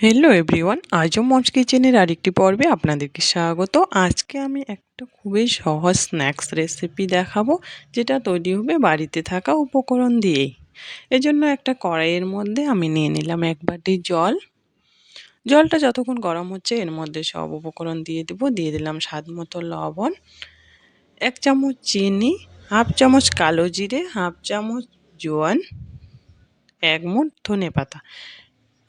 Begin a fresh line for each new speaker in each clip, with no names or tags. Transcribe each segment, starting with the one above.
Hello everyone আজও মঞ্চ কিচেনের আরেকটি পর্বে আপনাদেরকে স্বাগত। আজকে আমি একটা খুবই সহজ স্ন্যাক্স রেসিপি দেখাবো, যেটা তৈরি হবে বাড়িতে থাকা উপকরণ দিয়েই। এজন্য একটা কড়াইয়ের মধ্যে আমি নিয়ে নিলাম এক বাটি জল। জলটা যতক্ষণ গরম হচ্ছে এর মধ্যে সব উপকরণ দিয়ে দেবো। দিয়ে দিলাম স্বাদ মতো লবণ, এক চামচ চিনি, হাফ চামচ কালো জিরে, হাফ চামচ জোয়ান, এক মুঠ ধনে পাতা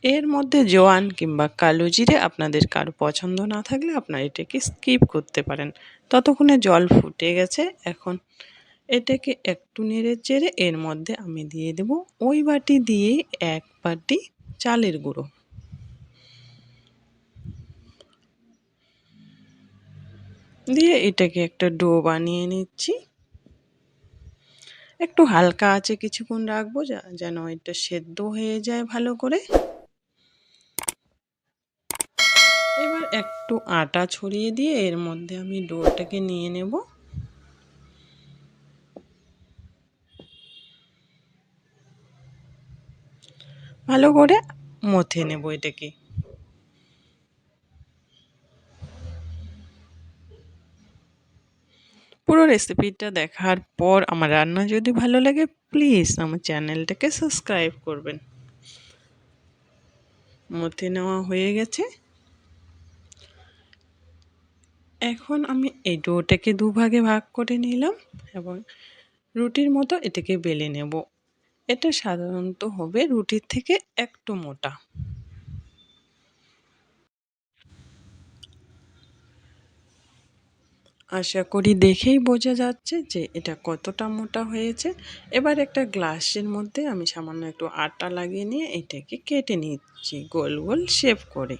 এর মধ্যে জোয়ান কিংবা কালো জিরে আপনাদের কারও পছন্দ না থাকলে আপনারা এটাকে স্কিপ করতে পারেন। ততক্ষণে জল ফুটে গেছে। এখন এটাকে একটু নেড়ে চেড়ে এর মধ্যে আমি দিয়ে দেব ওই বাটি দিয়ে এক বাটি চালের গুঁড়ো। দিয়ে এটাকে একটা ডো বানিয়ে নিচ্ছি। একটু হালকা আছে কিছুক্ষণ রাখব যেন এটা সেদ্ধ হয়ে যায় ভালো করে এবার একটু আটা ছড়িয়ে দিয়ে এর মধ্যে আমি ডোটাকে নিয়ে নেব। ভালো করে মথে নেব এটাকে। পুরো রেসিপিটা দেখার পর আমার রান্না যদি ভালো লাগে, প্লিজ আমার চ্যানেলটাকে সাবস্ক্রাইব করবেন। মথে নেওয়া হয়ে গেছে। এখন আমি এই ডোটাকে দুভাগে ভাগ করে নিলাম এবং রুটির মতো এটাকে বেলে নেব। এটা সাধারণত হবে রুটির থেকে একটু মোটা। আশা করি দেখেই বোঝা যাচ্ছে যে এটা কতটা মোটা হয়েছে। এবার একটা গ্লাসের মধ্যে আমি সামান্য একটু আটা লাগিয়ে নিয়ে এটাকে কেটে নিচ্ছি, গোল গোল শেপ করে।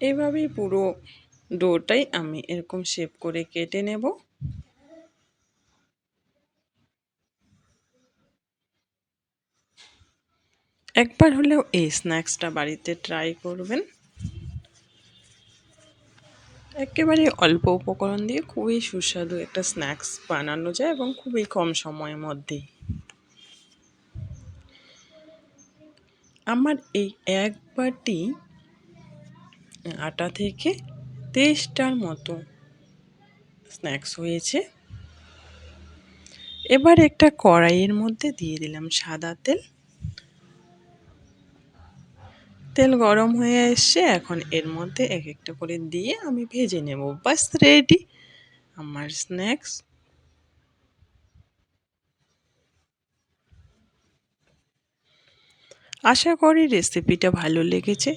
এভাবেই পুরো ডোটাই আমি এরকম শেপ করে কেটে নেব। একবার হলেও এই স্ন্যাক্সটা বাড়িতে ট্রাই করবেন। একেবারে অল্প উপকরণ দিয়ে খুবই সুস্বাদু একটা স্ন্যাক্স বানানো যায় এবং খুবই কম সময়ের মধ্যেই। আমার এই এক বাটি আটা থেকে তেইশটার মতো স্ন্যাক্স হয়েছে। এবার একটা কড়াইয়ের মধ্যে দিয়ে দিলাম সাদা তেল। তেল গরম হয়ে এসছে, এখন এর মধ্যে এক একটা করে দিয়ে আমি ভেজে নেব। বাস রেডি আমার স্ন্যাক্স আশা করি রেসিপিটা ভালো লেগেছে।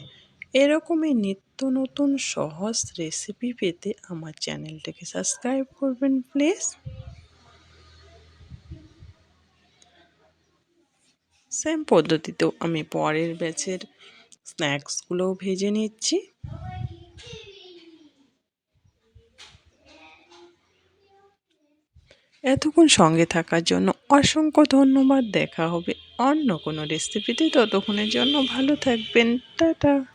এরকমই নিত্য নতুন সহজ রেসিপি পেতে আমার চ্যানেলটাকে সাবস্ক্রাইব করবেন প্লিজ সেম পদ্ধতিতেও আমি পরের ব্যাচের স্ন্যাক্সগুলোও ভেজে নিচ্ছি। এতক্ষণ সঙ্গে থাকার জন্য অসংখ্য ধন্যবাদ। দেখা হবে অন্য কোনো রেসিপিতে ততক্ষণের জন্য ভালো থাকবেন। টাটা।